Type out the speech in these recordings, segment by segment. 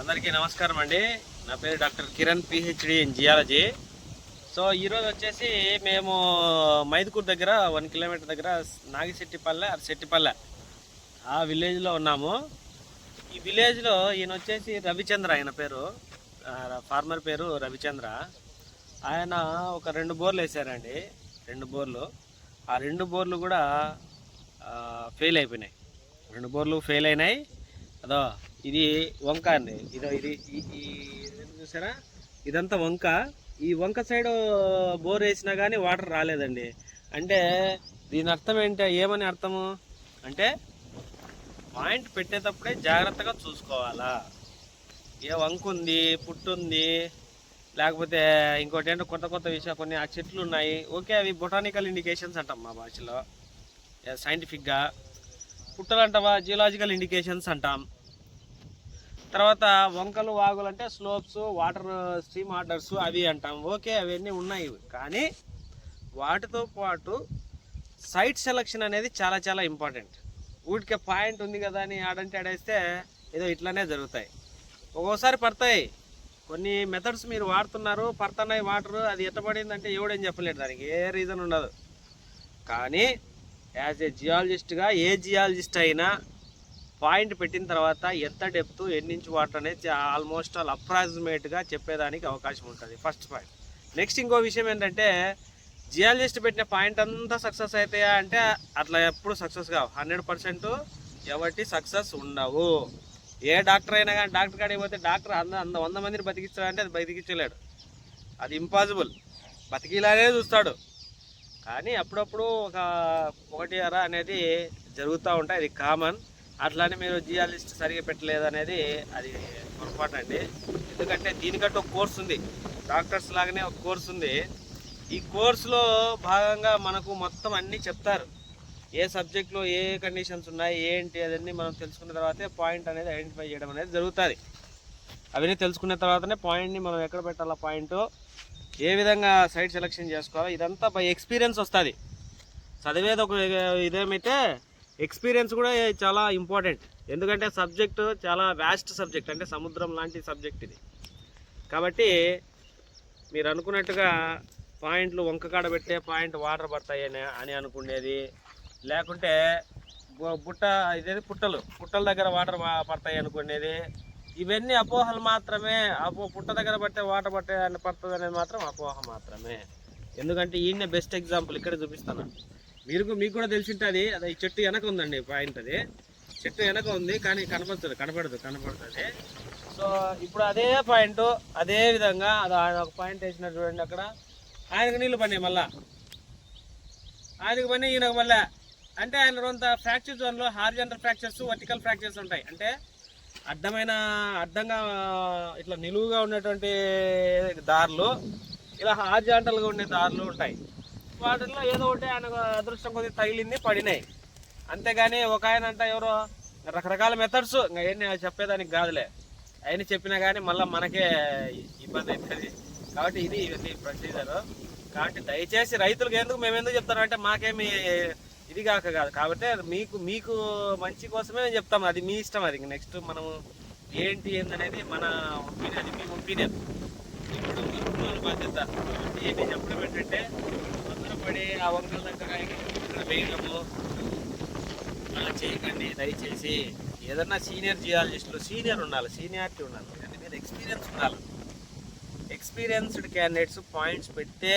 అందరికీ నమస్కారం అండి. నా పేరు doctor Kiran PhD in geology so ఈరోజు వచ్చేసి మేము మైదుకూరు దగ్గర వన్ కిలోమీటర్ దగ్గర నాగిశెట్టిపల్లె శెట్టిపల్లె ఆ విలేజ్లో ఉన్నాము. ఈ విలేజ్లో ఈయన వచ్చేసి రవిచంద్ర ఆయన పేరు. ఫార్మర్ పేరు రవిచంద్ర. ఆయన ఒక రెండు బోర్లు వేసారండి. రెండు బోర్లు. ఆ రెండు బోర్లు కూడా ఫెయిల్ అయిపోయినాయి. రెండు బోర్లు ఫెయిల్ అయినాయి. అదో ఇది వంక అండి. ఇది ఇది చూసారా? ఇదంతా వంక. ఈ వంక సైడ్ బోర్ వేసినా కానీ వాటర్ రాలేదండి. అంటే దీని అర్థం ఏంటి? ఏమని అర్థము? అంటే పాయింట్ పెట్టేటప్పుడే జాగ్రత్తగా చూసుకోవాలా. ఏ వంక ఉంది పుట్టుంది లేకపోతే ఇంకోటి ఏంటో కొత్త కొత్త విషయాలు కొన్ని ఆ చెట్లు ఉన్నాయి. ఓకే అవి బొటానికల్ ఇండికేషన్స్ అంటాం మా భాషలో. సైంటిఫిక్గా. పుట్టలు అంటావా జియోలాజికల్ ఇండికేషన్స్ అంటాం. తర్వాత వంకలు వాగులు అంటే స్లోప్స్ వాటర్ స్ట్రీమ్ ఆర్డర్స్ అవి అంటాం. ఓకే అవన్నీ ఉన్నాయి. కానీ వాటితో పాటు సైట్ సెలక్షన్ అనేది చాలా చాలా ఇంపార్టెంట్. ఊటికే పాయింట్ ఉంది కదా అని ఆడంటే ఆడేస్తే ఏదో ఇట్లానే జరుగుతాయి. ఒక్కోసారి పడతాయి. కొన్ని మెథడ్స్ మీరు వాడుతున్నారు పడుతున్నాయి వాటర్ అది ఎట్టబడిందంటే ఎవడేం చెప్పలేడు. దానికి ఏ రీజన్ ఉండదు. కానీ యాజ్ ఏ జియాలజిస్ట్గా ఏ జియాలజిస్ట్ అయినా పాయింట్ పెట్టిన తర్వాత ఎంత డెప్త్ ఎన్నించి వాటర్ అనేది ఆల్మోస్ట్ ఆల్ అప్రాక్సిమేట్గా చెప్పేదానికి అవకాశం ఉంటుంది. ఫస్ట్ పాయింట్ నెక్స్ట్ ఇంకో విషయం ఏంటంటే జియాలజిస్ట్ పెట్టిన పాయింట్ అంతా సక్సెస్ అవుతాయా అంటే అట్లా ఎప్పుడు సక్సెస్ కావు. హండ్రెడ్ పర్సెంట్ ఎవరికి సక్సెస్ ఉండవు. ఏ డాక్టర్ అయినా కానీ డాక్టర్ కాడికి పోతే డాక్టర్ అంద అంద వంద మందిని బతికిస్తాడంటే అది బతికించలేడు. అది ఇంపాసిబుల్ బతికిలానే చూస్తాడు. కానీ అప్పుడప్పుడు ఒక ఒకటి అర అనేది జరుగుతూ ఉంటాయి. అది కామన్ అట్లానే మీరు జియాలజిస్ట్ సరిగా పెట్టలేదు అనేది అది పొరపాటు అండి. ఎందుకంటే దీనికంటే ఒక కోర్స్ ఉంది. డాక్టర్స్ లాగానే ఒక కోర్స్ ఉంది. ఈ కోర్సులో భాగంగా మనకు మొత్తం అన్నీ చెప్తారు. ఏ సబ్జెక్ట్లో ఏ కండిషన్స్ ఉన్నాయి ఏంటి అదన్నీ మనం తెలుసుకున్న తర్వాతే పాయింట్ అనేది ఐడెంటిఫై చేయడం అనేది జరుగుతుంది. అవన్నీ తెలుసుకున్న తర్వాతనే పాయింట్ని మనం ఎక్కడ పెట్టాలా పాయింట్ ఏ విధంగా సైట్ సెలెక్షన్ చేసుకోవాలో ఇదంతా బై ఎక్స్పీరియన్స్ వస్తుంది. చదివేది ఒక ఇదేమైతే ఎక్స్పీరియన్స్ కూడా చాలా ఇంపార్టెంట్. ఎందుకంటే సబ్జెక్ట్ చాలా వ్యాస్ట్ సబ్జెక్ట్ అంటే సముద్రం లాంటి సబ్జెక్ట్ ఇది. కాబట్టి మీరు అనుకున్నట్టుగా పాయింట్లు వంక కాడ పెట్టే పాయింట్ వాటర్ పడతాయి అని అనుకునేది. లేకుంటే బుట్ట ఇదేది పుట్టలు పుట్టల దగ్గర వాటర్ పడతాయి అనుకునేది. ఇవన్నీ అపోహలు మాత్రమే. అపో పుట్ట దగ్గర పడితే వాటర్ పట్టే అని పడుతుంది అనేది మాత్రం అపోహ మాత్రమే. ఎందుకంటే ఈయన బెస్ట్ ఎగ్జాంపుల్ ఇక్కడ చూపిస్తాను. మీరు మీకు కూడా తెలిసి ఉంటుంది అది ఈ చెట్టు వెనక ఉందండి పాయింట్ అది. చెట్టు వెనక ఉంది కానీ కనపడుతుంది కనపడదు కనపడుతుంది. సో ఇప్పుడు అదే పాయింట్ అదే విధంగా అది ఆయన ఒక పాయింట్ వేసినట్టు చూడండి అక్కడ. ఆయనకు నీళ్ళు పడినాయి మళ్ళా. ఆయనకు పని ఈయనకు మళ్ళా. అంటే ఆయన కొంత ఫ్రాక్చర్ జోన్లో హార్జెంటల్ ఫ్రాక్చర్స్ వర్టికల్ ఫ్రాక్చర్స్ ఉంటాయి. అంటే అడ్డమైన అడ్డంగా ఇట్లా నిలువుగా ఉన్నటువంటి దారులు ఇలా హార్జాంటల్గా ఉండే దారులు ఉంటాయి. వాటిల్లో ఏదో ఒకటి ఆయన అదృష్టం కొద్దిగా తగిలింది పడినాయి. అంతేగాని ఒక ఆయన అంట ఎవరో రకరకాల మెథడ్స్ ఇంకా ఏంటి చెప్పేదానికి కాదులే. ఆయన చెప్పినా కానీ మళ్ళీ మనకే ఇబ్బంది అవుతుంది కాబట్టి ఇది ఇవన్నీ ప్రొసీజర్ కాబట్టి దయచేసి రైతులకు ఎందుకు మేము ఎందుకు చెప్తాను అంటే మాకేమి ఇది కాక కాదు. కాబట్టి మీకు మీకు మంచి కోసమే నేను చెప్తాము అది మీ ఇష్టం అది. నెక్స్ట్ మనం ఏంటి ఏందనేది మన ఒపీనియన్ అది మీ ఒపీనియన్ ఇప్పుడు బాధ్యత. కాబట్టి నేను చెప్పడం ఏంటంటే పడి ఆ వంకల దగ్గర వేయడము అలా చేయకండి. దయచేసి ఏదన్నా సీనియర్ జియాలజిస్టులు సీనియర్ ఉండాలి సీనియారిటీ ఉండాలి దాని మీద ఎక్స్పీరియన్స్ ఉండాలి. ఎక్స్పీరియన్స్డ్ క్యాండిడేట్స్ పాయింట్స్ పెడితే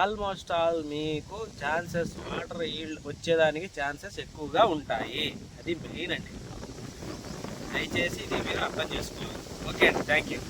ఆల్మోస్ట్ ఆల్ మీకు ఛాన్సెస్ వాటర్ ఈల్డ్ వచ్చేదానికి ఛాన్సెస్ ఎక్కువగా ఉంటాయి. అది మెయిన్ అండి. దయచేసి ఇది మీరు అర్థం చేసుకోవాలి. ఓకే అండి. Thank you